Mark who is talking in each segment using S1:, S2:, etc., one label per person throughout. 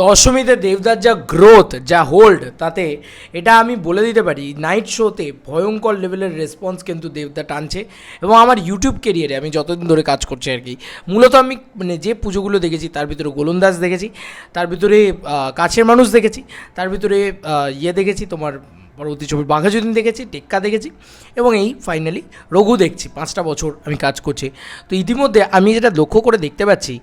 S1: দশমীতে দেবদার যা গ্রোথ যা হোল্ড তাতে এটা আমি বলে দিতে পারি নাইট শোতে ভয়ঙ্কর লেভেলের রেসপন্স কিন্তু দেবদা টানছে এবং আমার ইউটিউব কেরিয়ারে আমি যতদিন ধরে কাজ করছি আর কি, মূলত আমি মানে যে পুজোগুলো দেখেছি, তার ভিতরে গোলন্দাজ দেখেছি, তার ভিতরে কাছের মানুষ দেখেছি, তার ভিতরে ইয়ে দেখেছি, তোমার পরবর্তী ছবি বাঘাযতীন দেখেছি, টেক্কা দেখেছি এবং এই ফাইনালি রঘু দেখছি, পাঁচটা বছর আমি কাজ করছি। তো ইতিমধ্যে আমি যেটা লক্ষ্য করে দেখতে পাচ্ছি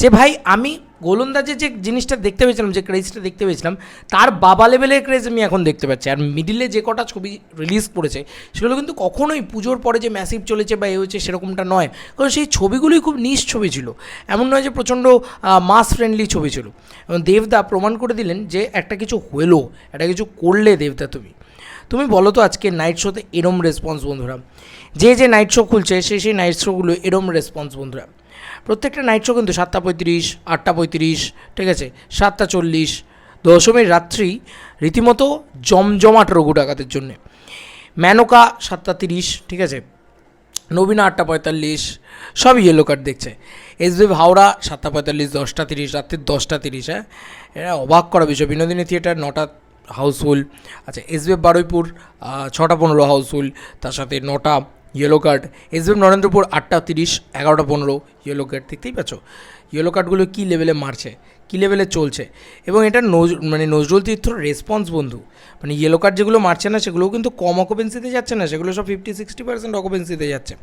S1: যে ভাই, আমি গোলন্দাজে যে জিনিসটা দেখতে পেয়েছিলাম, যে ক্রেজটা দেখতে পেয়েছিলাম, তার বাবা লেভেলের ক্রেজ আমি এখন দেখতে পাচ্ছি। আর মিডিলে যে কটা ছবি রিলিজ করেছে, সেগুলো কিন্তু কখনোই পুজোর পরে যে ম্যাসিভ চলেছে বা এ হচ্ছে সেরকমটা নয়। কারণ সেই ছবিগুলোই খুব নিজ ছবি ছিল। এমন নয় যে প্রচণ্ড মাস ফ্রেন্ডলি ছবি ছিল। এবং দেবদা প্রমাণ করে দিলেন যে একটা কিছু হলো, একটা কিছু করলে দেবদা তুমি। তুমি বলো তো আজকে নাইট শোতে এরম রেসপন্স বন্ধুরা। যে যে নাইট শো খুলছে সেই সেই নাইট শোগুলো এরম রেসপন্স বন্ধুরা। প্রত্যেকটা নাইট শো কিন্তু সাতটা পঁয়ত্রিশ, আটটা পঁয়ত্রিশ, ঠিক আছে? সাতটা চল্লিশ, দশমীর রাত্রি রীতিমতো জমজমাট রঘু ডাকাতের জন্যে। ম্যানোকা সাতটা তিরিশ, ঠিক আছে? নবীনা আটটা পঁয়তাল্লিশ, সব ইয়েলো কার্ড দেখছে। এসবি হাওড়া সাতটা পঁয়তাল্লিশ, দশটা তিরিশ, রাত্রির দশটা তিরিশ হ্যাঁ? এটা অবাক করা বিষয়। বিনোদিনী থিয়েটার নটা হাউসফুল আচ্ছা এসবিএফ বারুইপুর ছটা পনেরো হাউসফুল তার সাথে নটা ইয়েলো কার্ড এসবিএফ নরেন্দ্রপুর আটটা তিরিশ, এগারোটা পনেরো ইয়েলো কার্ড দেখতেই পাচ্ছ ইয়েলো কার্ডগুলো কী লেভেলে মারছে? কী লেভেলে চলছে? এবং এটা নজ মানে নজরুল তীর্থর রেসপন্স বন্ধু। মানে ইয়েলো কার্ড যেগুলো মারছে না, সেগুলোও কিন্তু কম অকুপেন্সিতে যাচ্ছে না, সেগুলো সব ফিফটি সিক্সটি পার্সেন্ট অকুপেন্সিতে যাচ্ছে।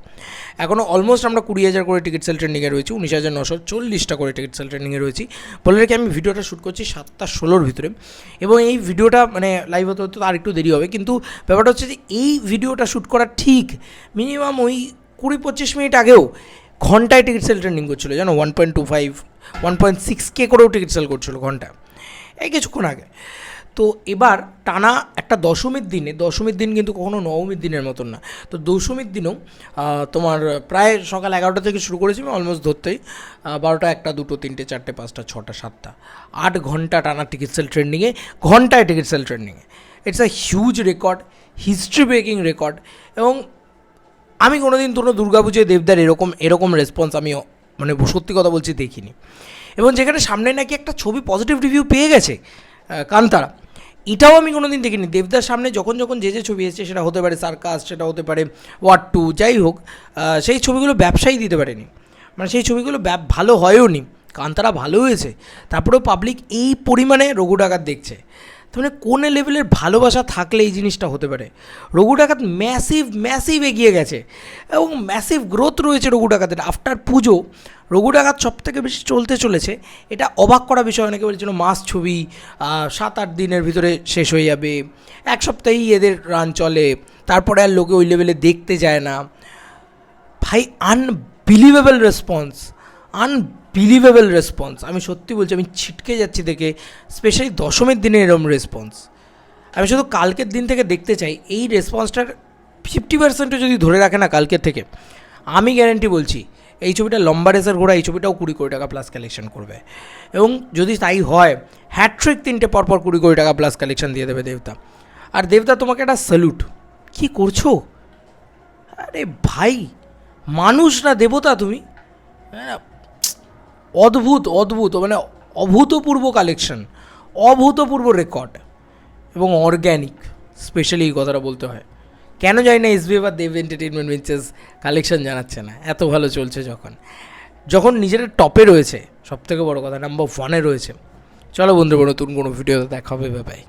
S1: এখনও অলমোস্ট আমরা কুড়ি হাজার করে টিকিট সেল ট্রেন্ডিংয়ে রয়েছি, উনিশ হাজার নশো চল্লিশটা করে টিকিট সেল ট্রেন্ডিংয়ে রয়েছি। বলে রেখে আমি ভিডিওটা শ্যুট করছি সাতটা ষোলোর ভিতরে। এবং এই ভিডিওটা মানে লাইভ হতে হতে আর একটু দেরি হবে, কিন্তু ব্যাপারটা হচ্ছে যে এই ভিডিওটা শ্যুট করা ঠিক মিনিমাম ওই কুড়ি পঁচিশ মিনিট আগেও ঘন্টায় টিকিট সেল ট্রেন্ডিং করছিল, জানো? One point two five one point six কে করেও টিকিট সেল করছিল ঘন্টায়। এই কিছুক্ষণ আগে। তো এবার টানা একটা দশমীর দিনে, দশমীর দিন কিন্তু কখনো নবমীর দিনের মতন না। তো দশমীর দিনেও তোমার প্রায় সকাল এগারোটা থেকে শুরু করেছি আমি অলমোস্ট ধরতেই বারোটা একটা, দুটো, তিনটে, চারটে, পাঁচটা, ছটা, সাতটা। আট ঘণ্টা টানা টিকিট সেল ট্রেন্ডিংয়ে ঘন্টায় ticket sale ট্রেন্ডিংয়ে it's a huge record history breaking record এবং আমি কোনোদিন কোনো দুর্গাপুজোয় দেবদার এরকম এরকম রেসপন্স আমি মানে সত্যি কথা বলছি দেখিনি। এবং যেখানে সামনে নাকি একটা ছবি পজিটিভ রিভিউ পেয়ে গেছে কান্তারা। এটাও আমি কোনো দিন দেখিনি। দেবদার সামনে যখন যখন যে যে ছবি এসেছে, সেটা হতে পারে সার্কাস সেটা হতে পারে ওয়াট টু যাই হোক সেই ছবিগুলো ব্যবসায়ী দিতে পারেনি। মানে সেই ছবিগুলো ভালো হয়ও নি কান্তারা ভালো হয়েছে, তারপরেও পাবলিক এই পরিমাণে রঘু ডাকাত দেখছে। তার মানে কোন লেভেলের ভালোবাসা থাকলে এই জিনিসটা হতে পারে? রঘু ডাকাত ম্যাসিভ ম্যাসিভ এগিয়ে গেছে এবং ম্যাসিভ গ্রোথ রয়েছে রঘু ডাকাতের। আফটার পুজো, রঘু ডাকাত সব থেকে বেশি চলতে চলেছে, এটা অবাক করা বিষয় অনেকে বলছিল মাস ছবি সাত আট দিনের ভিতরে শেষ হয়ে যাবে, এক সপ্তাহেই এদের রান চলে, তারপরে আর লোকে ওই লেভেলে দেখতে যায় না। ভাই আনবিলিভেবল রেসপন্স আনবিলিভেবল রেসপন্স আমি সত্যি বলছি আমি ছিটকে যাচ্ছি দেখে স্পেশালি দশমের দিনে এরম রেসপন্স আমি শুধু কালকের দিন থেকে দেখতে চাই এই রেসপন্সটার ফিফটি পার্সেন্টও যদি ধরে রাখে না কালকের থেকে আমি গ্যারেন্টি বলছি এই ছবিটা লম্বা রেসের ঘোড়া এই ছবিটাও কুড়ি কোটি টাকা প্লাস কালেকশন করবে। এবং যদি তাই হয় হ্যাট্রিক তিনটে পরপর কুড়ি কোটি টাকা প্লাস কালেকশন দিয়ে দেবে দেবতা। আর দেবতা তোমাকে একটা স্যালুট কি করছ? আরে ভাই মানুষ না দেবতা তুমি? হ্যাঁ, অদ্ভুত অদ্ভুত মানে অভূতপূর্ব কালেকশন অভূতপূর্ব রেকর্ড এবং অর্গ্যানিক স্পেশালি এই কথাটা বলতে হয়। কেন জানি না এসবি বা দেব এন্টারটেনমেন্ট ভেঞ্চার্স কালেকশন জানাচ্ছে না, এত ভালো চলছে যখন। যখন নিজের টপে রয়েছে, সবথেকে বড় কথা নাম্বার ওয়ানে রয়েছে। চলো বন্ধু বন্ধুরা, নতুন কোনো ভিডিওতে দেখা হবে বাই